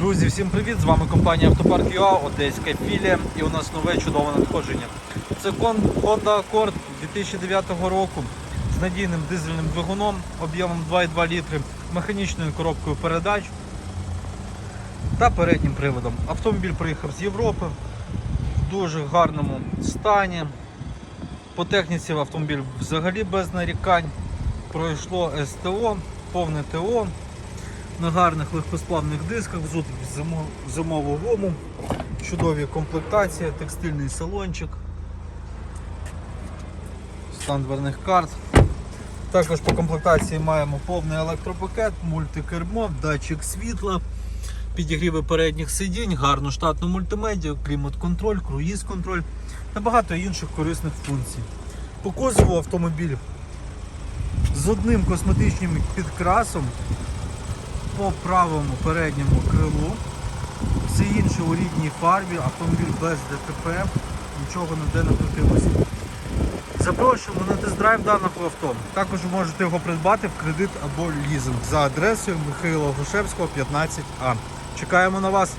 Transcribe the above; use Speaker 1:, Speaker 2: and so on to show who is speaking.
Speaker 1: Друзі, всім привіт! З вами компанія Автопарк ЮА, Одеська філія і у нас нове чудове надходження. Це Honda Accord 2009 року з надійним дизельним двигуном об'ємом 2,2 літри, механічною коробкою передач та переднім приводом. Автомобіль приїхав з Європи в дуже гарному стані. По техніці автомобіль взагалі без нарікань. Пройшло СТО, повне ТО на гарних легкосплавних дисках, взут в зимо- зимову гуму, чудові комплектації, текстильний салончик, стан дверних карт. Також по комплектації маємо повний електропакет, мультикермо, датчик світла, підігріви передніх сидінь, гарну штатну мультимедію, клімат-контроль, круїз-контроль та багато інших корисних функцій. По кузову автомобіль з одним косметичним підкрасом по правому передньому крилу. Все інше у рідній фарбі, автомобіль без ДТП, нічого ніде не крутилося. Запрошуємо на тест-драйв даного авто. Також можете його придбати в кредит або лізинг за адресою Михайла Гушевського, 15А. Чекаємо на вас.